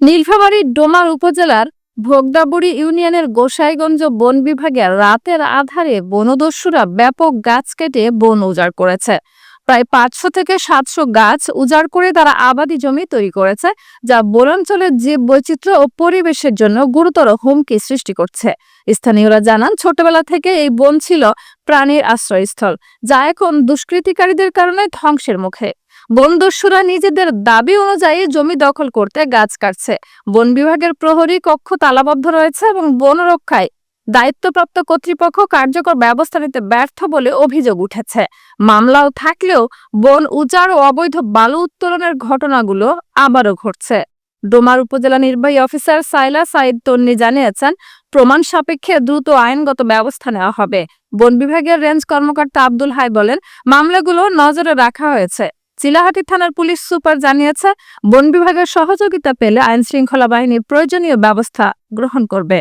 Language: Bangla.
নীলফামারী ডোমার উপজেলার ভোগদাবুড়ি ইউনিয়নের গোসাইগঞ্জ বন বিভাগের রাতের আধারে বনদস্যুরা ব্যাপক গাছ কেটে বন উজাড় করেছে। প্রায় পাঁচশো থেকে সাতশো গাছ উজাড় করে তারা আবাদি জমি তৈরি করেছে, যা বনাঞ্চলের জীব বৈচিত্র্য ও পরিবেশের জন্য গুরুতর হুমকি সৃষ্টি করছে। স্থানীয়রা জানান, ছোটবেলা থেকে এই বন ছিল প্রাণীর আশ্রয়স্থল, যা এখন দুষ্কৃতিকারীদের কারণে ধ্বংসের মুখে। বনদস্যুরা নিজেদের দাবি অনুযায়ী জমি দখল করতে গাছ কাটছে। বন বিভাগের প্রহরী কক্ষ তালাবদ্ধ রয়েছে এবং বন রক্ষায় দায়িত্বপ্রাপ্ত কর্তৃপক্ষ কার্যকর ব্যবস্থা নিতে ব্যর্থ বলে অভিযোগ উঠেছে। মামলাও থাকলেও বন উজাড় ও অবৈধ বালু উত্তোলনের ঘটনাগুলো আবারও ঘটছে। ডোমার উপজেলা নির্বাহী অফিসার সাইলা সাইদ তন্নি জানিয়েছেন, প্রমাণ সাপেক্ষে দ্রুত আইনগত ব্যবস্থা নেওয়া হবে। বন বিভাগের রেঞ্জ কর্মকর্তা আব্দুল হাই বলেন, মামলাগুলো নজরে রাখা হয়েছে। চিলাহাটি থানার পুলিশ সুপার জানিয়েছে, বন বিভাগের সহযোগিতা পেলে আইনশৃঙ্খলা বাহিনী প্রয়োজনীয় ব্যবস্থা গ্রহণ করবে।